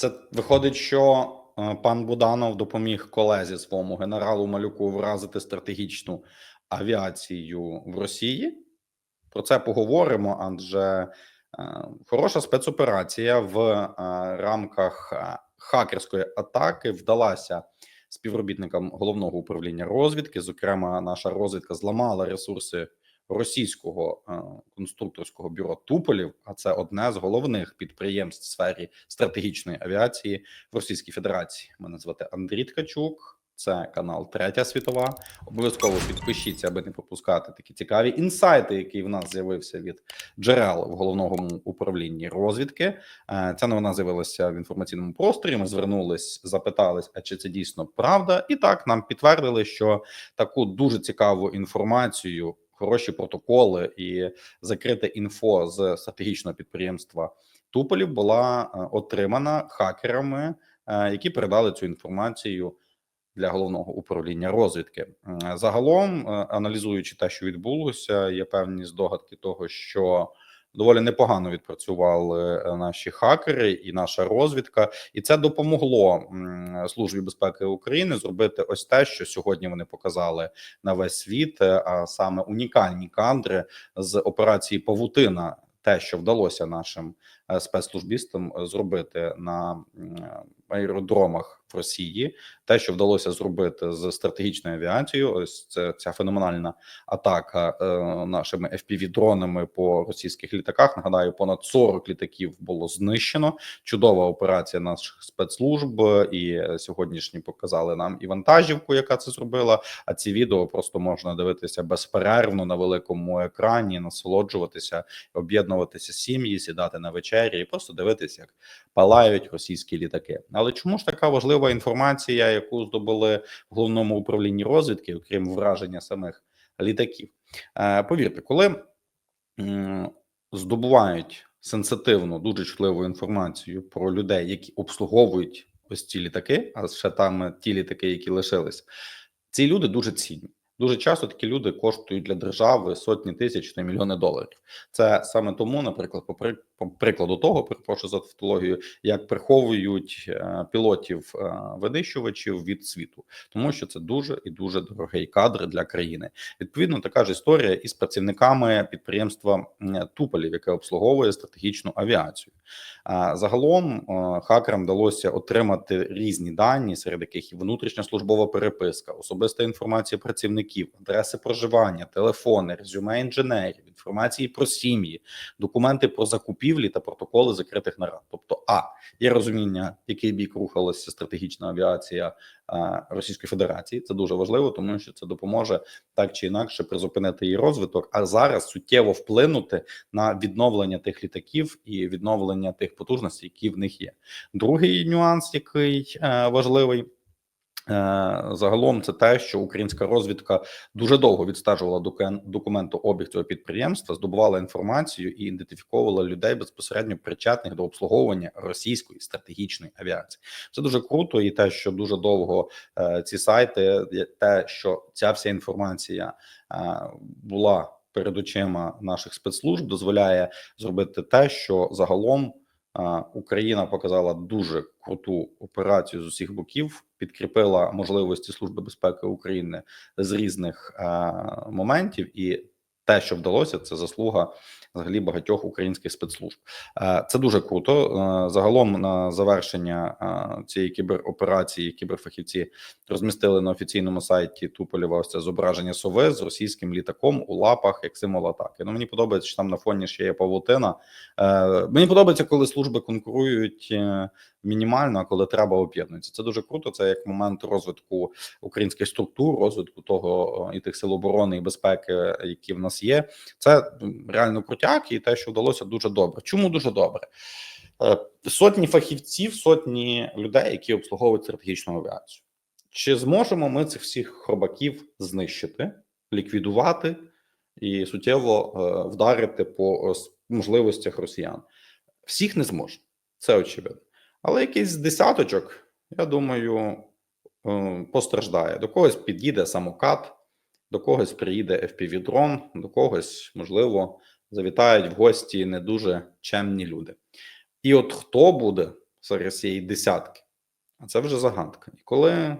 Це виходить, що е, пан Буданов допоміг колезі своєму генералу Малюку вразити стратегічну авіацію в Росії. Про це поговоримо, адже е, хороша спецоперація в е, рамках хакерської атаки вдалася співробітникам головного управління розвідки. Зокрема, наша розвідка зламала ресурси російського е, конструкторського бюро Туполів, а це одне з головних підприємств в сфері стратегічної авіації в Російській Федерації. Мене звати Андрій Ткачук. Це канал Третя світова. Обов'язково підпишіться, аби не пропускати такі цікаві інсайти, які в нас з'явився від джерел в головному управлінні розвідки. Е, Ця новина з'явилася в інформаційному просторі. Ми звернулись, запитались, а чи це дійсно правда, і так нам підтвердили, що таку дуже цікаву інформацію, хороші протоколи і закрите інфо з стратегічного підприємства Туполів була е, отримана хакерами, е, які передали цю інформацію для головного управління розвідки. Загалом, е, аналізуючи те, що відбулося, є певні здогадки того, що доволі непогано відпрацювали е, наші хакери і наша розвідка, і це допомогло службі безпеки України зробити ось те, що сьогодні вони показали на весь світ, е, а саме унікальні кадри з операції Павутина. Те, що вдалося нашим е, спецслужбістам зробити на аеродромах Росії, те, що вдалося зробити з стратегічною авіацією, ось це ця феноменальна атака е, нашими fpv дронами по російських літаках. Нагадаю, понад 40 літаків було знищено. Чудова операція наших спецслужб, і е, сьогоднішні показали нам і вантажівку, яка це зробила. А ці відео просто можна дивитися безперервно на великому екрані, насолоджуватися, об'єднуватися сім'ї, сідати на вечері і просто дивитися, як палають російські літаки. Але чому ж така важлива інформація, яку здобули в головному управлінні розвідки, окрім враження самих літаків? Е, повірте, коли здобувають сенситивну, дуже чутливу інформацію про людей, які обслуговують ось ці літаки, а ще там ті літаки, які лишились, ці люди дуже цінні. Дуже часто такі люди коштують для держави сотні тисяч та мільйони доларів. Це саме тому, наприклад, по, прикладу того, перепрошую за тавтологію, як приховують е, пілотів е, винищувачів від світу, тому що це дуже і дуже дорогий кадр для країни. Відповідно, така ж історія із працівниками підприємства Туполів, яке обслуговує стратегічну авіацію. Загалом е, хакерам вдалося отримати різні дані, серед яких і внутрішня службова переписка, особиста інформація працівників, адреси проживання, телефони, резюме інженерів, інформації про сім'ї, документи про закупівлі та протоколи закритих нарад. Тобто, а є розуміння, який бік рухалася стратегічна авіація Російської Федерації. Це дуже важливо, тому що це допоможе так чи інакше призупинити її розвиток, а зараз суттєво вплинути на відновлення тих літаків і відновлення тих потужностей, які в них є. Другий нюанс, який е, важливий. Е, Загалом це те, що українська розвідка дуже довго відстежувала докен- документообіг цього підприємства, здобувала інформацію і ідентифіковувала людей безпосередньо причетних до обслуговування російської стратегічної авіації. Це дуже круто, і те, що дуже довго е, ці сайти, те, що ця вся інформація е, була перед очима наших спецслужб, дозволяє зробити те, що загалом Україна показала дуже круту операцію з усіх боків, підкріпила можливості Служби безпеки України з різних моментів, і те, що вдалося, це заслуга взагалі багатьох українських спецслужб. Е, Це дуже круто. Е, Загалом на завершення е, цієї кібероперації кіберфахівці розмістили на офіційному сайті Туполєва ось це зображення сови з російським літаком у лапах як символ атаки. Ну мені подобається, що там на фоні ще є павутина. Мені подобається, коли служби конкурують мінімально, а коли треба об'єднуються. Це дуже круто. Це як момент розвитку українських структур, розвитку того і тих сил оборони і безпеки, які в нас є. Це реально крутяк, і те, що вдалося, дуже добре. Чому дуже добре? Е, Сотні фахівців, сотні людей, які обслуговують стратегічну авіацію. Чи зможемо ми цих всіх хробаків знищити, ліквідувати і суттєво е, вдарити по е, можливостях росіян? Всіх не зможемо, це очевидно. Але якийсь десяточок, я думаю, постраждає. До когось під'їде самокат, до когось приїде FPV-дрон, до когось, можливо, завітають в гості не дуже чемні люди. І от хто буде є і десятки, а це вже загадка. І коли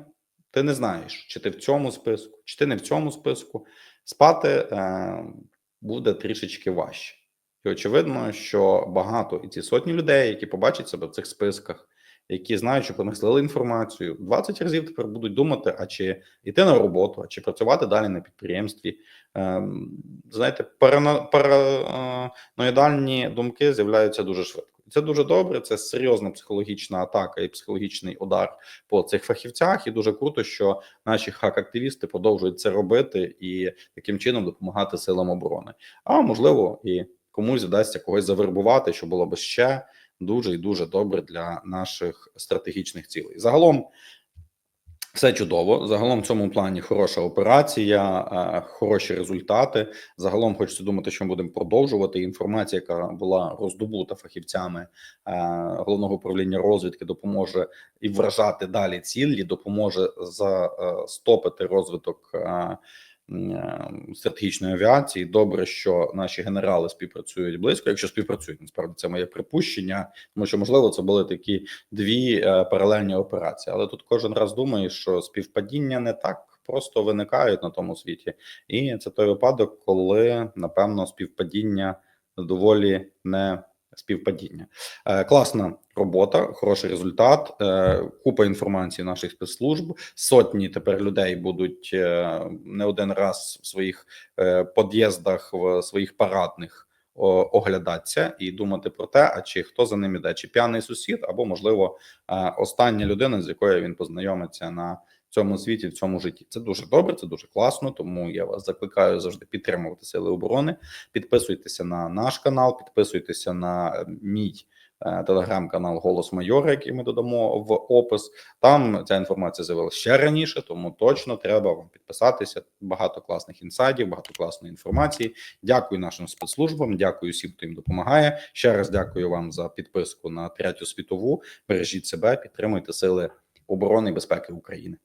ти не знаєш, чи ти в цьому списку, чи ти не в цьому списку, спати е, буде трішечки важче. І очевидно, що багато і ці сотні людей, які побачать себе в цих списках, які знають, що про інформацію, 20 разів тепер будуть думати, а чи йти на роботу, а чи працювати далі на підприємстві. Ем, знаєте, параноїдальні думки з'являються дуже швидко. Це дуже добре. Це серйозна психологічна атака і психологічний удар по цих фахівцях. І дуже круто, що наші хак-активісти продовжують це робити і таким чином допомагати силам оборони. А можливо, і комусь вдасться когось завербувати, що було б ще дуже і дуже добре для наших стратегічних цілей. Загалом. Все чудово. Загалом в цьому плані хороша операція, е, хороші результати. Загалом хочеться думати, що ми будемо продовжувати. Інформація, яка була роздобута фахівцями е, головного управління розвідки, допоможе і вражати далі цілі, допоможе застопити розвиток. Е, Стратегічної авіації добре, що наші генерали співпрацюють близько. Якщо співпрацюють, насправді це моє припущення, тому що можливо це були такі дві е, паралельні операції. Але тут кожен раз думаю, що співпадіння не так просто виникають на тому світі, і це той випадок, коли напевно співпадіння доволі не співпадіння. Е, класна робота, хороший результат, е, купа інформації наших спецслужб. Сотні тепер людей будуть е, не один раз в своїх під'їздах, в своїх парадних оглядатися і думати про те, а чи хто за ним іде, чи п'яний сусід, або можливо остання людина, з якою він познайомиться на цьому світі, в цьому житті. Це дуже добре, це дуже класно. Тому я вас закликаю завжди підтримувати сили оборони. Підписуйтеся на наш канал, підписуйтеся на е, мій. е, Телеграм-канал Голос Майора, який ми додамо в опис. Там ця інформація з'явилася ще раніше, тому точно треба вам підписатися. Багато класних інсайдів, багато класної інформації. Дякую нашим спецслужбам, дякую всім, хто їм допомагає. Ще раз дякую вам за підписку на третю світову. Бережіть себе, підтримуйте сили оборони і безпеки України.